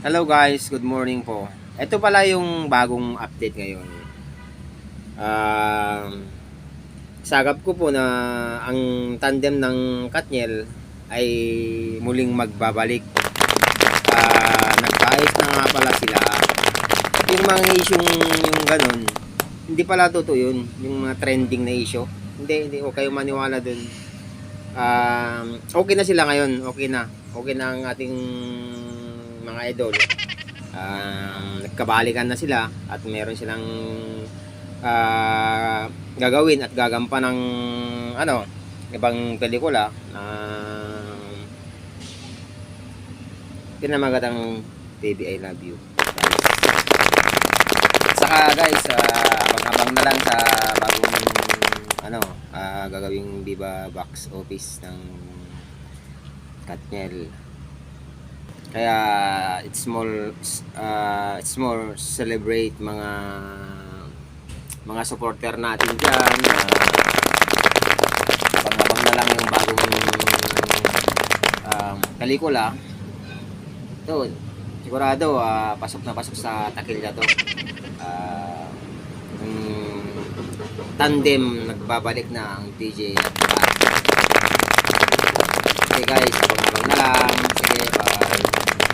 Hello guys, good morning po. Ito pala yung bagong update ngayon. Um, sagap ko po na ang tandem ng Katniel ay muling magbabalik. Ah, nagkaayos na nga pala sila. Yung mga issue yung ganun, hindi pala totoo yun. Yung mga trending na issue. Hindi, hindi. Huwag kayo maniwala dun. Um, okay na sila ngayon. Okay na. Okay na ang ating mga idol. Um, nagkabalikan na sila at meron silang ah, gagawin at gagampa ng ano, ibang pelikula na pinamagatang Baby I Love You. At saka guys, ah, abang-abang na lang sa bagong ano, ah, gagawing Viva Box Office ng Katniel. Kaya it's more uh, it's more celebrate mga mga supporter natin diyan. abang-abang na lang yung bagong um, pelikula. Ito, sigurado ah, pasok na pasok sa takilya to. Ah, yung tandem nagbabalik na ang DJ at. Okay guys, abang-abang na lang. 拜拜。